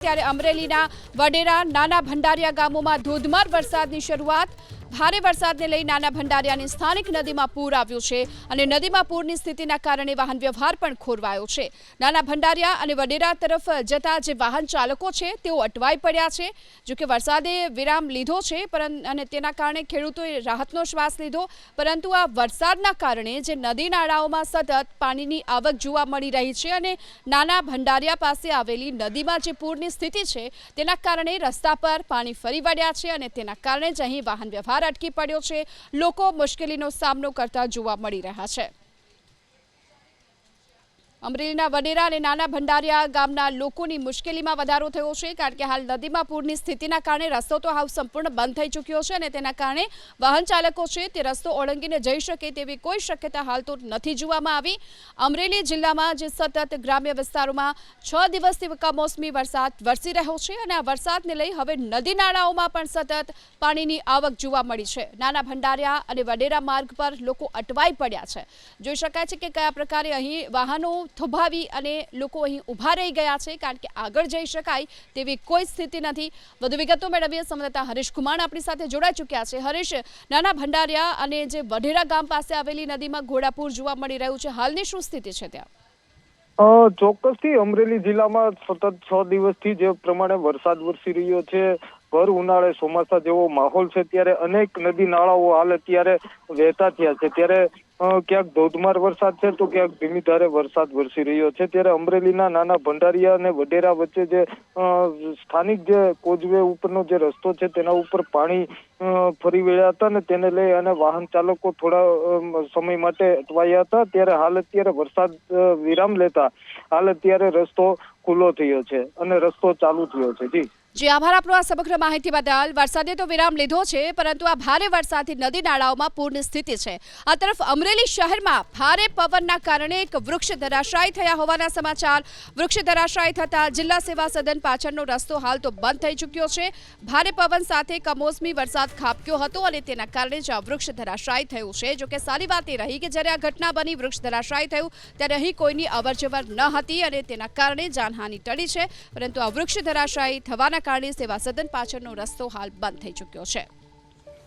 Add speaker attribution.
Speaker 1: ત્યારે અમરેલીના વડેરા નાના ભંડારિયા ગામોમાં ધોધમાર વરસાદની શરૂઆત ભારે વરસાદને લઈ નાના ભંડારિયાની સ્થાનિક નદીમાં પૂર આવ્યું છે અને નદીમાં પૂરની સ્થિતિના કારણે વાહન વ્યવહાર પણ ખોરવાયો છે. નાના ભંડારિયા અને વડેરા તરફ જતા જે વાહન ચાલકો છે, તેઓ અટવાઈ પડ્યા છે. જો કે વરસાદે વિરામ લીધો છે અને તેના કારણે ખેડૂતોએ રાહતનો શ્વાસ લીધો. પરંતુ આ વરસાદના કારણે જે નદી નાળાઓમાં સતત પાણીની આવક જોવા મળી રહી છે અને નાના ભંડારિયા પાસે આવેલી નદીમાં જે પૂરની સ્થિતિ છે, તેના કારણે રસ્તા પર પાણી ફરી વળ્યા છે અને તેના કારણે જ અહીં વાહન વ્યવહાર અટકી પડ્યો છે. લોકો મુશ્કેલીનો સામનો કરતા જોવા મળી રહ્યા છે. અમરેલીના વડેરા અને નાના ભંડારિયા ગામના લોકોની મુશ્કેલીમાં વધારો થયો છે, કારણ કે હાલ નદીમાં પૂરની સ્થિતિના કારણે રસ્તો તો હાવ સંપૂર્ણ બંધ થઈ ચૂક્યો છે અને તેના કારણે વાહન ચાલકો છે તે રસ્તો ઓળંગીને જઈ શકે તેવી કોઈ શક્યતા હાલ તો નથી જોવામાં આવી. અમરેલી જિલ્લામાં જે સતત ગ્રામ્ય વિસ્તારોમાં છ દિવસથી કમોસમી વરસાદ વરસી રહ્યો છે અને આ વરસાદને લઈ હવે નદી નાળાઓમાં પણ સતત પાણીની આવક જોવા મળી છે. નાના ભંડારિયા અને વડેરા માર્ગ પર લોકો અટવાઈ પડ્યા છે. જોઈ શકાય છે કે કયા પ્રકારે અહીં વાહનો થોભાવી અને લોકો અહીં ઊભા રહી ગયા છે કારણ કે આગળ જઈ શકાય તેવી કોઈ સ્થિતિ નથી. વધુ વિગતો મેળવીએ સંવાદદાતા હરીશ કુમાર આપણી સાથે જોડાઈ ચૂક્યા છે. હરીશ, નાના ભંડારિયા અને જે વઢેરા ગામ પાસે આવેલી નદીમાં ઘોડાપૂર જોવા મળી રહ્યું છે. હાલની શું સ્થિતિ છે ત્યાં?
Speaker 2: ચોક્કસથી અમરેલી જિલ્લામાં સતત છ દિવસથી જે પ્રમાણે વરસાદ વરસી રહ્યો છે. ભર ઉનાળે ચોમાસા જેવો માહોલ છે ત્યારે અનેક નદી નાળાઓ હાલ અત્યારે વહેતા થયા છે. ત્યારે ક્યાંક ધોધમાર વરસાદ છે તો ક્યાંક ધીમી ધારે વરસાદ વરસી રહ્યો છે. ત્યારે અમરેલીના નાના ભંડારિયા અને વડેરા વચ્ચે જે સ્થાનિક જે કોઝવે ઉપરનો જે રસ્તો છે તેના ઉપર પાણી ફરી વળ્યા હતા ને તેને લઈ અને વાહન ચાલકો થોડા સમય માટે અટવાયા હતા. ત્યારે હાલ અત્યારે વરસાદ વિરામ લેતા હાલ અત્યારે રસ્તો ખુલ્લો થયો છે અને રસ્તો ચાલુ થયો છે. જી.
Speaker 1: જે, આભાર આપનો આ સમગ્ર માહિતી બદલ. વરસાદે તો વિરામ લીધો છે, પરંતુ આ ભારે વરસાદથી નદી નાળાઓમાં પૂરની સ્થિતિ છે. આ તરફ અમરેલી શહેરમાં ભારે પવનના કારણે એક વૃક્ષ ધરાશાયી થયા હોવાના સમાચાર. વૃક્ષ ધરાશાયી થતાં જિલ્લા સેવા સદન પાછળનો રસ્તો હાલ તો બંધ થઈ ચૂક્યો છે. ભારે પવન સાથે કમોસમી વરસાદ ખાબક્યો હતો અને તેના કારણે જ આ વૃક્ષ ધરાશાયી થયું છે. જોકે સારી વાત એ રહી કે જ્યારે આ ઘટના બની, વૃક્ષ ધરાશાયી થયું, ત્યારે અહીં કોઈની અવરજવર ન હતી અને તેના કારણે જાનહાનિ ટળી છે. પરંતુ આ વૃક્ષ ધરાશાયી થવાના કારણે સેવા સદન પાછળનો રસ્તો હાલ બંધ થઈ ચૂક્યો છે.